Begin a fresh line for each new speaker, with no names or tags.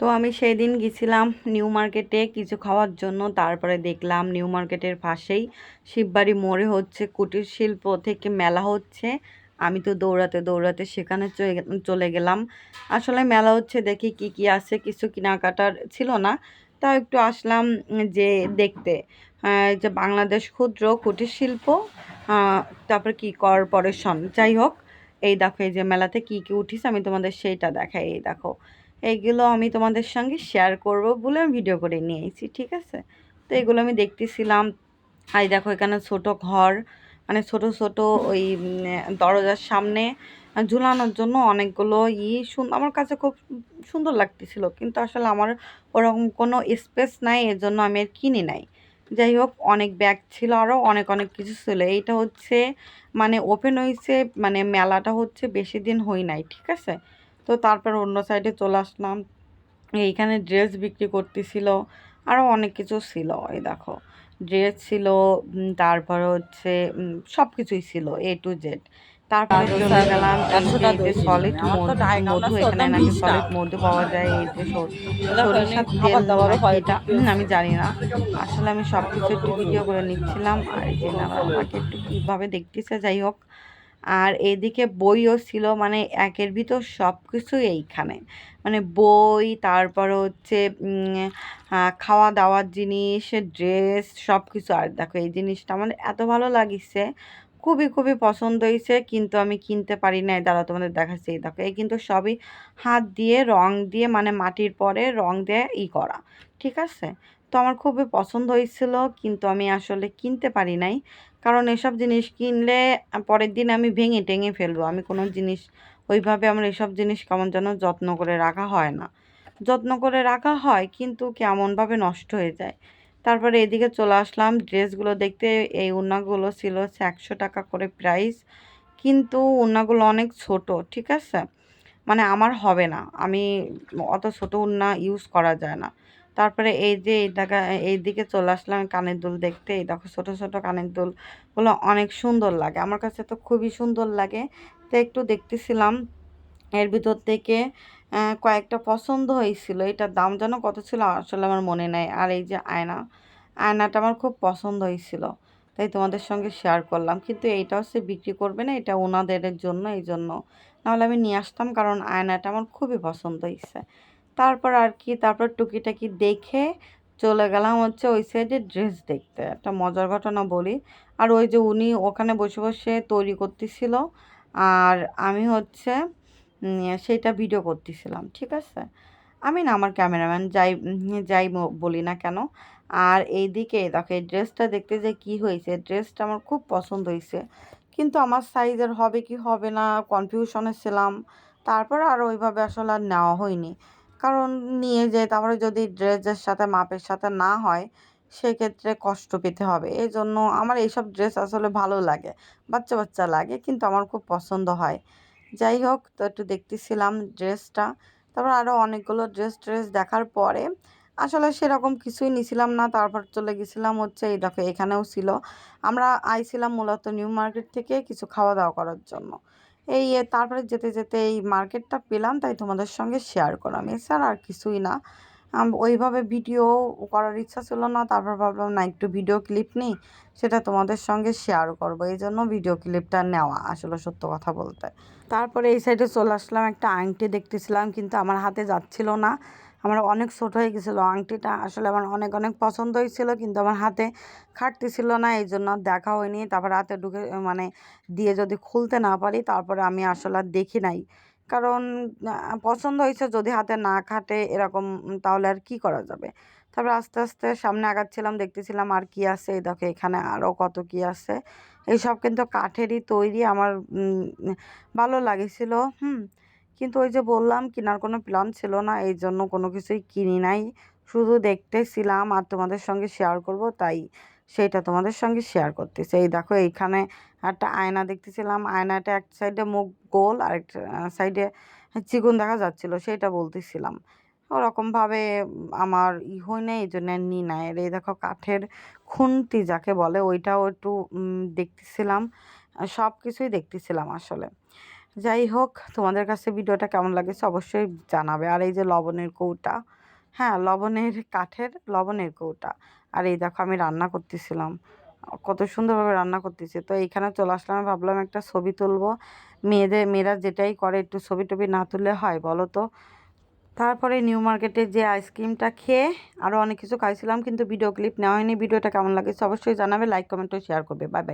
তো আমি সেই দিন গেছিলাম নিউ মার্কেটে কিছু খাওয়ার জন্য, তারপরে দেখলাম নিউ মার্কেটের পাশেই শিববাড়ি মোড়ে হচ্ছে কুটির শিল্প থেকে মেলা হচ্ছে। আমি তো দৌড়াতে দৌড়াতে সেখানে চলে- গেলাম। আসলে মেলা হচ্ছে দেখি কি কি আছে, কিছু কেনাকাটার ছিল না। তাও একটু আসলাম যে দেখতে। যে বাংলাদেশ ক্ষুদ্র কুটির শিল্প তারপর কি কর্পোরেশন। যাই হোক, এই দেখো এই যে মেলাতে কি কি উঠিস, আমি তোমাদের সেইটা দেখাই, এই দেখো। এইগুলো আমি তোমাদের সঙ্গে শেয়ার করব, বলে আমি ভিডিও করে নিয়ে এসেছি ঠিক আছে? তো এগুলো আমি দেখতেছিলাম। আর দেখো এখানে ছোট ঘর মানে ছোট ছোট ওই দরজার সামনে ঝুলানোর জন্য অনেকগুলো ই আমার কাছে খুব সুন্দর লাগতেছিল, কিন্তু আসলে আমার ওরকম কোনো স্পেস নাই, এর জন্য আমি আর কিনি নাই। যাই হোক, অনেক ব্যাগ ছিল আরও অনেক অনেক কিছু ছিল। এইটা হচ্ছে মানে ওপেন হয়েছে মানে মেলাটা হচ্ছে বেশি দিন হই নাই, ঠিক আছে? তো তারপর অন্য সাইডে চলে আসলাম। এইখানে ড্রেস বিক্রি করতেছিল আরও অনেক কিছু ছিল এই দেখো। ড্রেস ছিল তারপর হচ্ছে সব কিছুই ছিল এ টু জেড তারপরে চলে গেলাম সলিড মধু। এখানে নাকি সলিড মধু পাওয়া যায় এই যে সরিষার তেল নাকি এটা আমি জানি না। আসলে আমি সব কিছু একটু ভিডিও করে নিচ্ছিলাম আর এই যে আমাকে একটু কীভাবে দেখতেছে যাই হোক। আর এদিকে বইও ছিল মানে একের ভিতর সব কিছু এইখানে। মানে বই, তারপর হচ্ছে খাওয়া দাওয়ার জিনিস, ড্রেস সব কিছু আর দেখো, এই জিনিসটা আমার এত ভালো লাগিছে, খুবই খুবই পছন্দ হয়েছে কিন্তু আমি কিনতে পারি নাই। দাঁড়া তোমাদের দেখাচ্ছি। দেখো, এই কিন্তু সবই হাত দিয়ে, রং দিয়ে মানে মাটির পরে রং দিয়ে ই করা, ঠিক আছে? তো আমার খুবই পছন্দ হয়েছিল, কিন্তু আমি আসলে কিনতে পারি নাই। কারণ এসব জিনিস কিনলে পরের দিন আমি ভেঙে টেঙে ফেলব। আমি কোনো জিনিস, ওইভাবে আমার এসব জিনিস কেমন যেন যত্ন করে রাখা হয় না। যত্ন করে রাখা হয়, কিন্তু কেমনভাবে নষ্ট হয়ে যায়। তারপরে এদিকে চলে আসলাম, ড্রেসগুলো দেখতে এই ওড়নাগুলো ছিল হচ্ছে একশো টাকা করে প্রাইস কিন্তু ওড়নাগুলো অনেক ছোট, ঠিক আছে? মানে আমার হবে না। আমি অত ছোট উন্না ইউজ করা যায় না। তারপরে এই যে এই টাকা এই দিকে চলে আসলাম কানের দুল দেখতে। এই দেখো ছোটো ছোটো কানের দুলগুলো অনেক সুন্দর লাগে। আমার কাছে তো খুবই সুন্দর লাগে। তো একটু দেখতেছিলাম, এর ভিতর থেকে কয়েকটা পছন্দ হয়েছিল। এটার দাম যেন কত ছিল আসলে আমার মনে নাই। আর এই যে আয়না, আয়নাটা আমার খুব পছন্দ হয়েছিল। তাই তোমাদের সঙ্গে শেয়ার করলাম। কিন্তু এইটা হচ্ছে বিক্রি করবে না, এটা ওনাদের জন্য এই জন্য নাহলে আমি নিয়ে আসতাম, কারণ আয়নাটা আমার খুবই পছন্দ হয়েছে। তারপর আর কি, তারপর টুকিটাকি দেখে চলে গেলাম হচ্ছে ওই সাইডে ড্রেস দেখতে। একটা মজার ঘটনা বলি। আর ওই যে উনি ওখানে বসে বসে তৈরি করতেছিল। আর আমি হচ্ছে সেইটা ভিডিও করতেছিলাম, ঠিক আছে? আমি না আমার ক্যামেরাম্যান যাই যাই বলি না কেন। আর এইদিকে দেখো, এই ড্রেসটা দেখতে যে কি হয়েছে ড্রেসটা আমার খুব পছন্দ হয়েছে। কিন্তু আমার সাইজের হবে কি হবে না কনফিউশনে ছিলাম। তারপর আর ওইভাবে আসলে আর নেওয়া হয়নি। কারণ নিয়ে যেয়ে তারপরে যদি ড্রেসের সাথে মাপের সাথে না হয়, সেক্ষেত্রে কষ্ট পেতে হবে। এই জন্য আমার এইসব ড্রেস আসলে ভালো লাগে, বাচ্চা বাচ্চা লাগে কিন্তু আমার খুব পছন্দ হয়। যাই হোক, তো একটু দেখতেছিলাম ড্রেসটা তারপর আরও অনেকগুলো ড্রেস ট্রেস দেখার পরে আসলে সেরকম কিছুই নিছিলাম না। তারপর চলে গেছিলাম হচ্ছে এই দেখো এখানেও ছিল। আমরা আইছিলাম মূলত নিউ মার্কেট থেকে কিছু খাওয়া দাওয়া করার জন্য। এই তারপরে যেতে যেতে এই মার্কেটটা পেলাম, তাই তোমাদের সঙ্গে শেয়ার করলাম। এছাড়া আর কিছুই না। ওইভাবে ভিডিও করার ইচ্ছা ছিল না, তারপর ভাবলাম, না, একটু ভিডিও ক্লিপ নিই, সেটা তোমাদের সঙ্গে শেয়ার করব। এই জন্য ভিডিও ক্লিপটা নেওয়া, আসলে সত্য কথা বলতে। তারপরে এই সাইডে চলে আসলাম, একটা আংটি দেখতেছিলাম, কিন্তু আমার হাতে যাচ্ছিল না। আমার অনেক ছোট হয়ে গেছিল। আংটিটা আসলে আমার অনেক অনেক পছন্দ হয়েছিল, কিন্তু আমার হাতে খাটতেছিল না, এই জন্য দেখা হয়নি। তারপর হাতে ঢুকে মানে দিয়ে যদি খুলতে না পারি, তারপরে আমি আসলে আর দেখি নাই। কারণ পছন্দ হয়েছে, যদি হাতে না খাটে এরকম, তাহলে আর কি করা যাবে? তারপর আস্তে আস্তে সামনে আগাচ্ছিলাম, দেখতেছিলাম আর কি আছে, এই দেখো এখানে আরও কত কি আছে। এইসব কিন্তু কাঠেরই তৈরি, আমার ভালো লাগেছিল, হুম। কিন্তু ওই যে বললাম কেনার কোনো প্ল্যান ছিল না, এই জন্য কোনো কিছুই কিনি নাই। শুধু দেখতেছিলাম আর তোমাদের সঙ্গে শেয়ার করব, তাই সেইটা তোমাদের সঙ্গে শেয়ার করতেছি। এই দেখো এইখানে একটা আয়না দেখতেছিলাম, আয়নাটা এক সাইডে মুখ গোল, আর এক সাইডে চিকুন দেখা যাচ্ছিল, সেটা বলতেছিলাম। ওরকমভাবে আমার ই হয় না এই জন্য নি নাই। আর এই দেখো কাঠের খুন্তি যাকে বলে, ওইটাও একটু দেখতেছিলাম সব কিছুই দেখতেছিলাম আসলে। যাই হোক, তোমাদের কাছে ভিডিওটা কেমন লাগেছে অবশ্যই জানাবে। আর এই যে লবণের কৌটা হ্যাঁ লবণের কাঠের লবণের কৌটা। আর এই দেখো আমি রান্না করতেছিলাম। কত সুন্দরভাবে রান্না করতেছি। তো এইখানে চলে আসলাম ভাবলাম একটা ছবি তুলবো। মেয়েদের, মেয়েরা যেটাই করে, একটু ছবি টবি না তুললে হয়, বলো তো? তারপরে নিউ মার্কেটে যে আইসক্রিমটা খেয়ে আরও অনেক কিছু খাইছিলাম, কিন্তু ভিডিও ক্লিপ নেওয়া হয়নি। ভিডিওটা কেমন লাগেছে অবশ্যই জানাবে, লাইক, কমেন্ট ও শেয়ার করবে। Bye bye.